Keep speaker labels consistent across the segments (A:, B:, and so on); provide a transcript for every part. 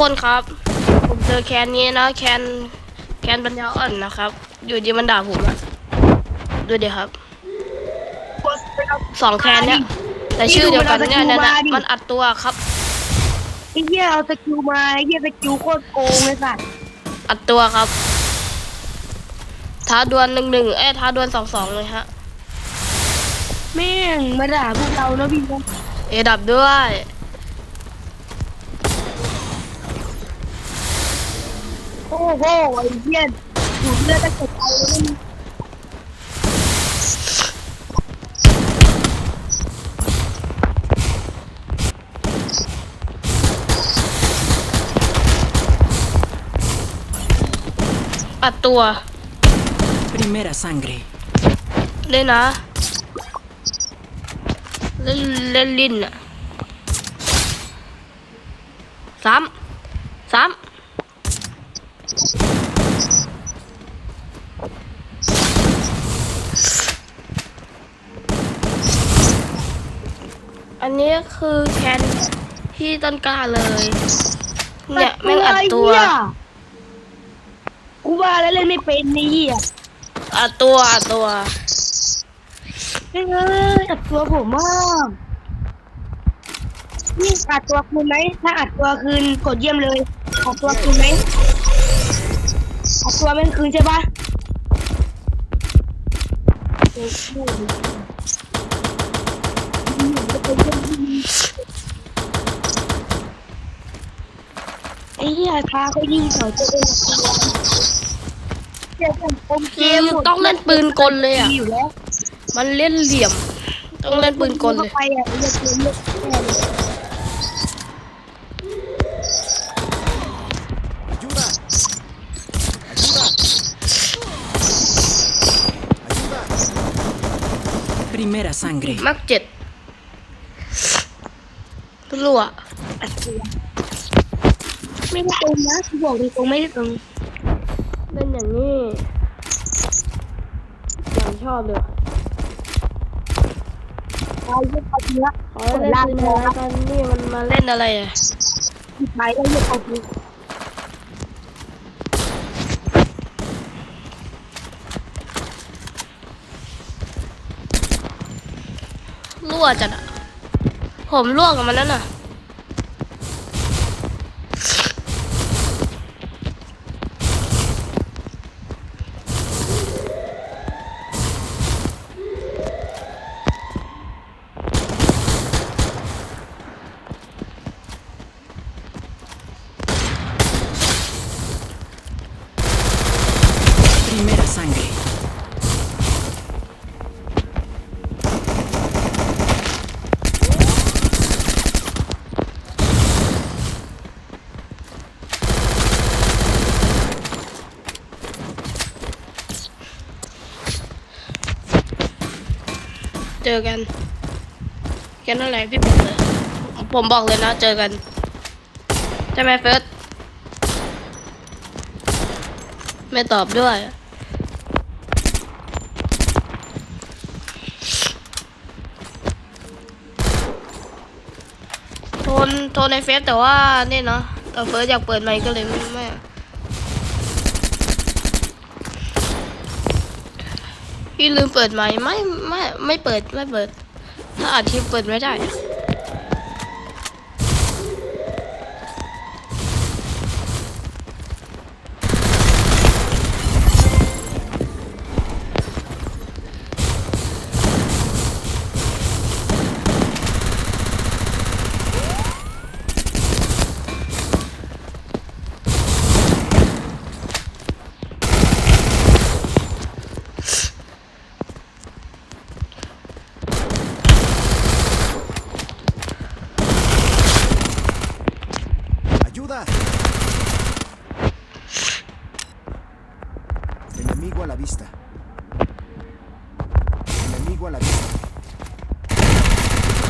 A: คนครับ ผมเจอแคนนี้นะแคนแคนปัญญาอ่อนนะครับ อยู่ดีมันด่าผมอะดูดิครับสองแคนเนี่ยแต่ชื่อเดียวกันเนี่ยเนี่ยนะมันอัดตัวครับ
B: ไอ้เหี้ยเอาสกิลมาไอ้เหี้ยสกิลโคตรโกงเลยสัตว์
A: อัดตัวครับ ท้าดวลหนึ่งหนึ่งเอ้ยท้าดวลสองสองเลยฮะ
B: แม่งมาด่าพวกเราเนอะพี่นะ
A: เอดับด้วย
B: โอ้โหไอ้เหี้ยดูดเลือดตะเกียบไปเลยไม่มี
A: อัดตัว
C: Primera sangre.
A: เล่นนะเล่นเล่นลิ้นอะสามสาม อันนี้คือแคนที่ต้นกล้าเลย เนี่ยแม่งอัดตัว
B: ไเหี้ยกูว่าแล้วเล่นไม่เป็นนี่เหี้ย
A: อัดตัวอัดตัว
B: เอ้ยอัดตัวผมมากนี่อัดตัวคืนไหมถ้าอัดตัวคืนกดเยี่ยมเลยอัดตัวคืนไหม อัดตัวเป็นคืนใช่ปะเออพูดดิไอ้เหี้ยพาเขายิงเขาจะเป็นเจ็บผมเกมหมด
A: ต้องเล่นปืนกลเลยอะ
B: อยู่แล้ว
A: มันเล่นเหลี่ยม ต้องเล่นปืนกลเลย
C: Primera sangre.
A: มักเจ็ดรั่ว
B: อัดตัวไม่ได้ตรงนะกูบอกตรงๆไม่ได้ตรง
A: เล่นอย่างนี้อย่างชอบเลย
B: เราเลือกเอาเนื้อ
A: ขอให้เล่นปืนมาแล้วกันนี่มันมาเล่นอะไรอะ
B: หยิบไปแล้วเลือกเอาเนื้อ
A: รั่วจัดอะผมรั่วกับมันนั่นน่ะ เจอกันแค่นั้นแหละพี่บอกเลยผมบอกเลยนะ เจอกันใช่ไหมเฟิร์สไม่ตอบด้วยโทนโทนในเฟซแต่ว่านี่เนาะแต่เฟิร์สอยากเปิดไมค์ก็เลยไม่ไม่ พี่ลืมเปิดไหมไม่ไม่ไม่เปิดไม่เปิด ถ้าอัดคลิปเปิดไม่ได้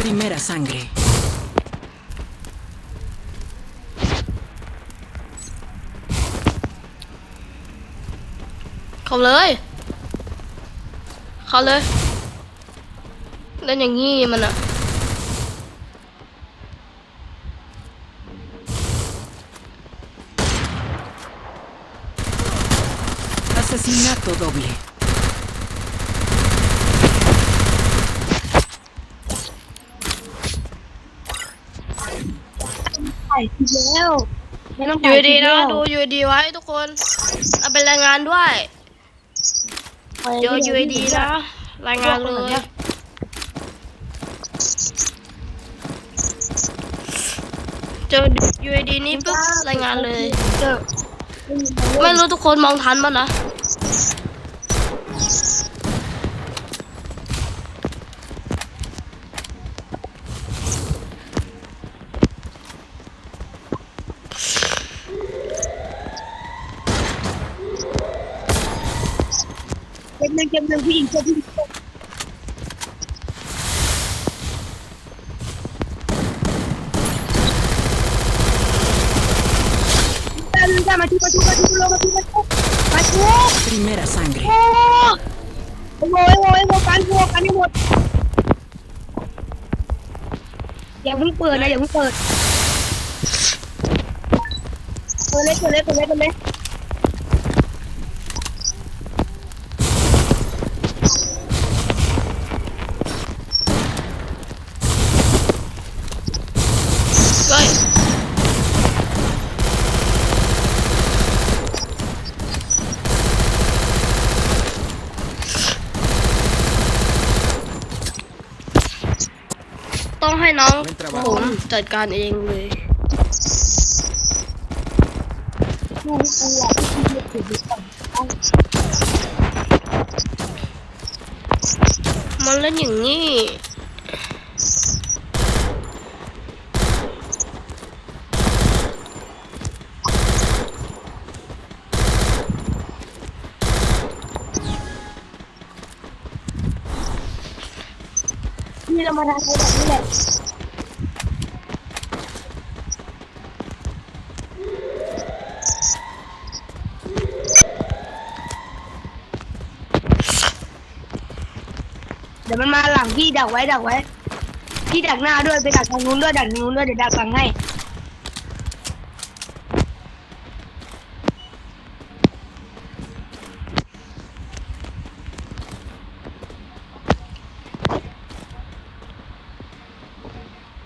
C: Primera sangre.
A: เข้าเลยเข้าเลย เล่นอย่างงี้มันอะ
C: Asesinato doble.
B: ถ่ายทีแล้ว ไม่ต้อง
A: อ
B: ถ่าย
A: ยู่ดี
B: ที
A: นะ
B: แล้ว
A: ดูอยู่ดีไว้ทุกคน เอาเป็นรายงานด้วย เดี๋ยวอยู่ดีนะรายงานเลย เจออยู่ดีนี้ปุ๊บรายงานเลย
B: เจอ
A: ไม่รู้ทุกคนมองทันป่ะนะ
B: เกมหนึ่งเกมหนึ่งผู้หญิงเจอผู้หญิงมาดูมาดูมาดูมาดูมาดูมาดูมาดู
C: Primera sangre.
B: โอ้โหโอ้โหโอ้โหกันโอ้กันให้หมดอย่าเพิ่งเปิดนะอย่าเพิ่งเปิดเปิดเลยเปิดเลยเปิดเลยเปิดเลย
A: ต้องให้น้องผมจัดการเองเลย
B: ดูกูอะที่ที่เปิดดูก่อน
A: มันเล่นอย่างนี้
B: เรามาทำอะไรแบบนี้แหละเดี๋ยวมันมาหลังพี่ดักไว้ดักไว้ พี่ดักหน้าด้วยไปดักทางนู้นด้วยดักทางนู้นด้วยเดี๋ยวดักหลังให้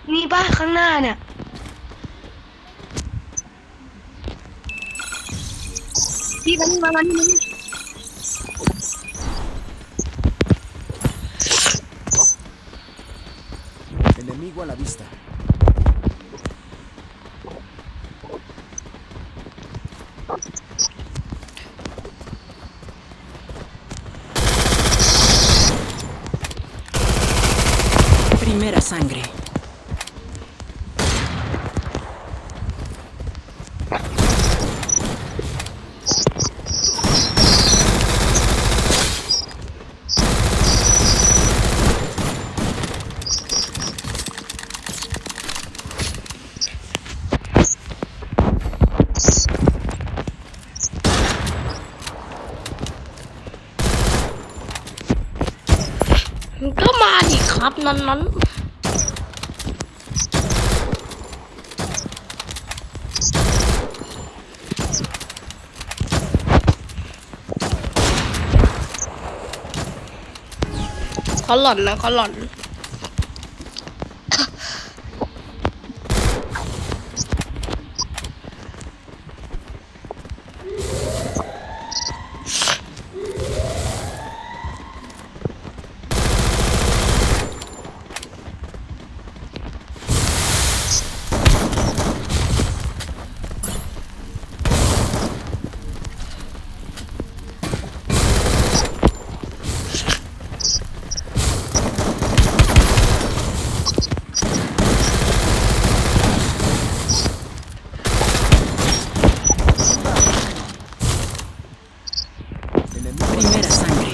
B: Ni pasa nada. Sí, vení, mamá.
D: Enemigo a la vista.
A: อนนั้นเขาหล่อนนะเขาหล่อน
D: Enemigo a la
C: Primera
D: vista.
C: sangre.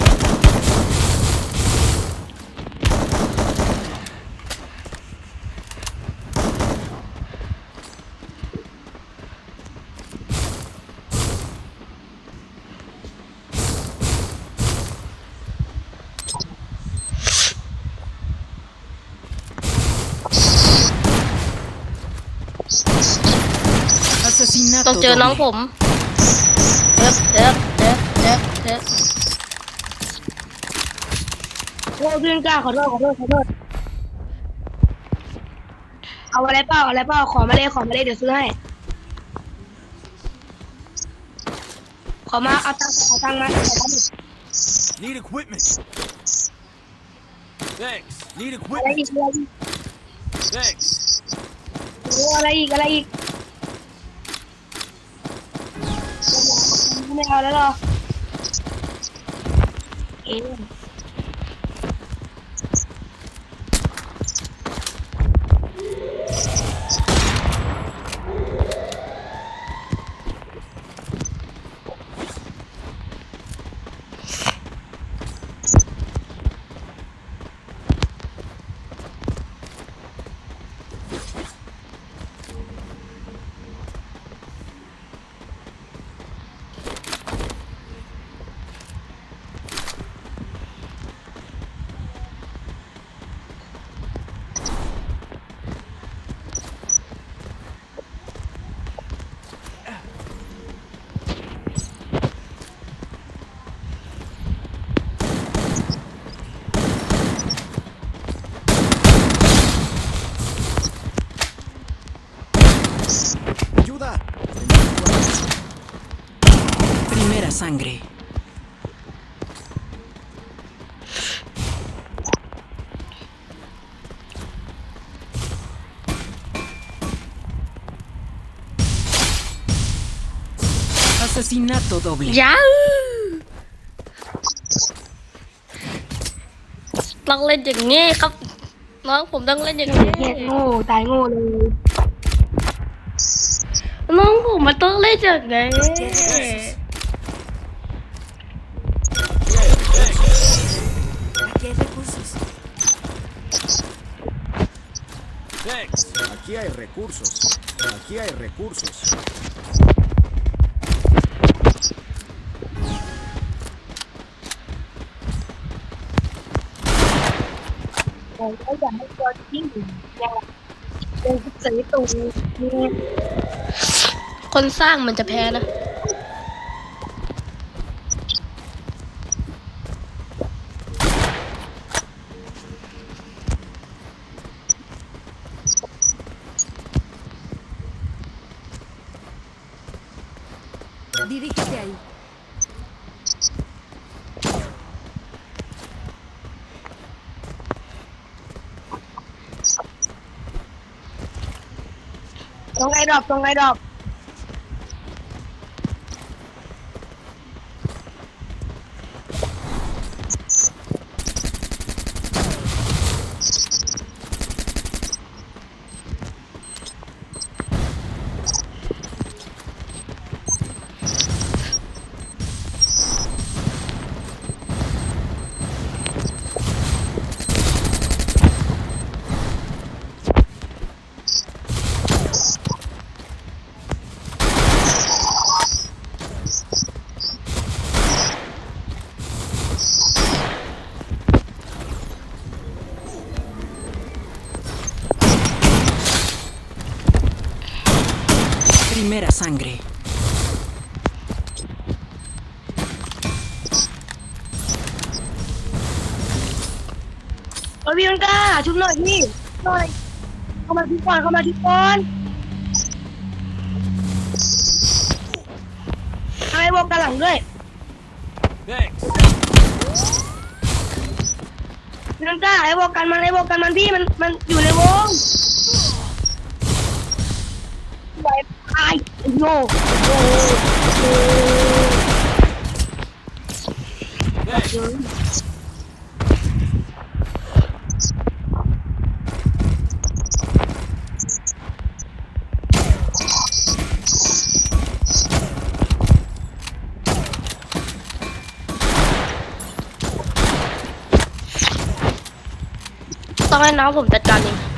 C: Asesinato
A: ต้องเจอน้องผมเด็บเด็บเด็บเด็บเฮ้ย
B: โอ้พี่นกล้าขอโทษขอโทษขอโทษเอาอะไรเปล่าอะไรเปล่าขอมาเลยขอมาเลยเดี๋ยวซื้อให้ขอมาเอาตังค์ขอตังค์มาขอตังค์
D: Need equipment. Thanks. Need
B: อะไร
D: equipment.
B: อีกอะไรอีก
D: Thanks.
B: โอ้อะไรอีกอะไรอีก ไม่เอาแล้วหรอเอ๊ะ
C: sangre. Asesinato doble.
A: ยาต้องเล่นอย่างนี้ครับ น้องผมต้องเล่นอย่างนี้
B: เหี้ยโง่ตายโง่เลย
A: น้องผมมันต้องเล่นอย่างนี้
D: Aquí hay recursos. Aquí hay recursos.
B: แต่ก็อย่าให้ตัวยิ่งอย่างเป็นสีตูนี่
A: คนสร้างมันจะแพ้นะ
B: ตรงไอ้ดอกตรงไอ้ดอก
C: Primera sangre.
B: เออพี่ต้นกล้าชุบหน่อยพี่หน่อย เข้ามาทุกคนเข้ามาทุกคนทำไมวงกันหลังด้วย
D: Thanks.
B: พี่ต้นกล้าไอ้วงกันมันไอ้วงกันมันพี่มันมันอยู่ในวงไหวตาย โง่โอ้โห
D: Thanks.
A: ต้องให้น้องผมจัดการเอง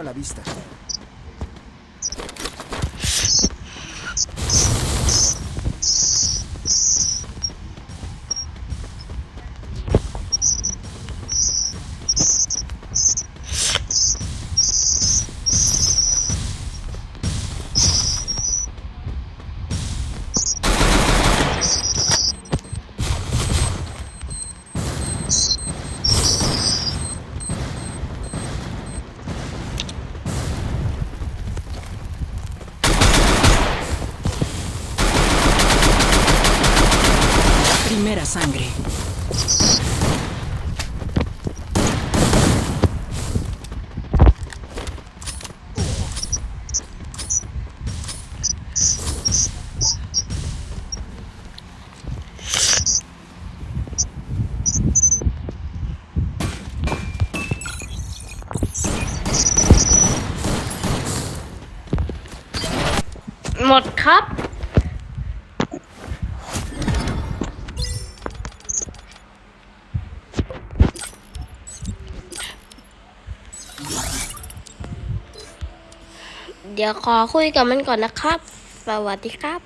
D: a la vista.
A: ดี๋ยวขอคุยกับมันก่อนนะครับ สวัสดีครับ